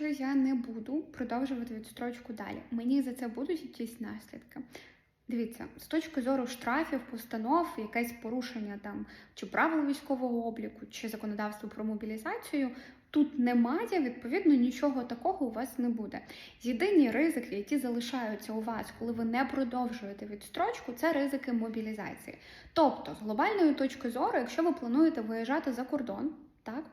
якщо я не буду продовжувати відстрочку далі, мені за це будуть якісь наслідки. Дивіться, з точки зору штрафів, постанов, якесь порушення там чи правил військового обліку, чи законодавства про мобілізацію. Тут немає, відповідно, нічого такого у вас не буде. Єдині ризики, які залишаються у вас, коли ви не продовжуєте відстрочку, це ризики мобілізації. Тобто, з глобальної точки зору, якщо ви плануєте виїжджати за кордон, так,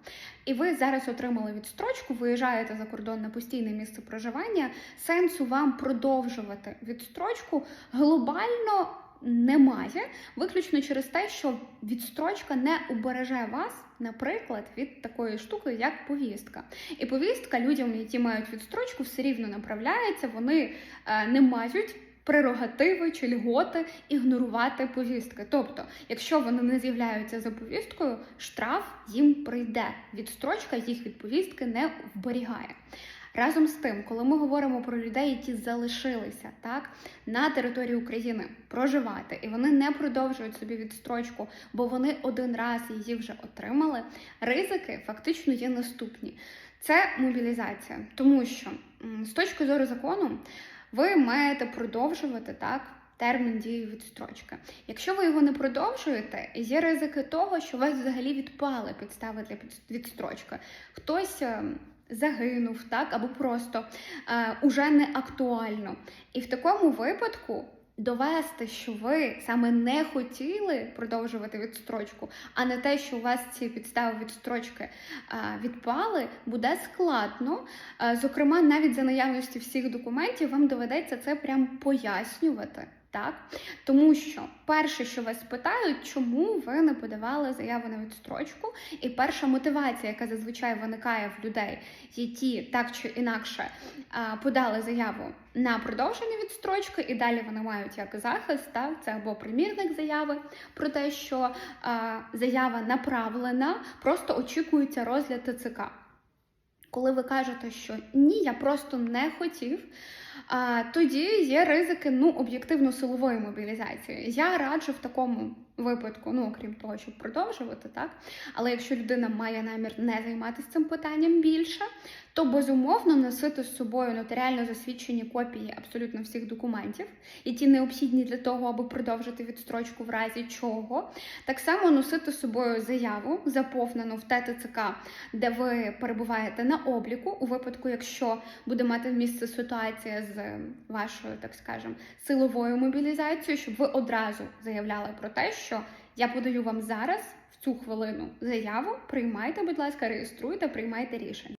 і ви зараз отримали відстрочку, виїжджаєте за кордон на постійне місце проживання, сенсу вам продовжувати відстрочку глобально немає, виключно через те, що відстрочка не убереже вас, наприклад, від такої штуки, як повістка. І повістка людям, які мають відстрочку, все рівно направляється, вони е, не мають. Прерогативи чи льготи ігнорувати повістки. Тобто, якщо вони не з'являються за повісткою, штраф їм прийде. Відстрочка їх від повістки не вберігає. Разом з тим, коли ми говоримо про людей, які залишилися так на території України проживати, і вони не продовжують собі відстрочку, бо вони один раз її вже отримали. Ризики фактично є наступні: це мобілізація, тому що з точки зору закону ви маєте продовжувати так. Термін дії відстрочки. Якщо ви його не продовжуєте, є ризики того, що у вас взагалі відпали підстави для відстрочки. Хтось е, загинув, так, або просто е, уже не актуально. І в такому випадку довести, що ви саме не хотіли продовжувати відстрочку, а не те, що у вас ці підстави відстрочки відпали, буде складно. Зокрема, навіть за наявності всіх документів вам доведеться це прям пояснювати. Так, тому що перше, що вас питають, чому ви не подавали заяву на відстрочку, і перша мотивація, яка зазвичай виникає в людей, які так чи інакше подали заяву на продовження відстрочки, і далі вони мають як захист, так, це або примірник заяви про те, що заява направлена, просто очікується розгляд ТЦК. Коли ви кажете, що ні, я просто не хотів, тоді є ризики ну, об'єктивно силової мобілізації. Я раджу в такому випадку, ну окрім того, щоб продовжувати, так. Але якщо людина має намір не займатися цим питанням більше, то безумовно носити з собою нотаріально засвідчені копії абсолютно всіх документів, які необхідні для того, аби продовжити відстрочку в разі чого. Так само носити з собою заяву, заповнену в ТТЦК, де ви перебуваєте на обліку, у випадку, якщо буде мати місце ситуація з вашою, так скажем, силовою мобілізацією, щоб ви одразу заявляли про те, що я подаю вам зараз в цю хвилину заяву. Приймайте, будь ласка, реєструйте, приймайте рішення.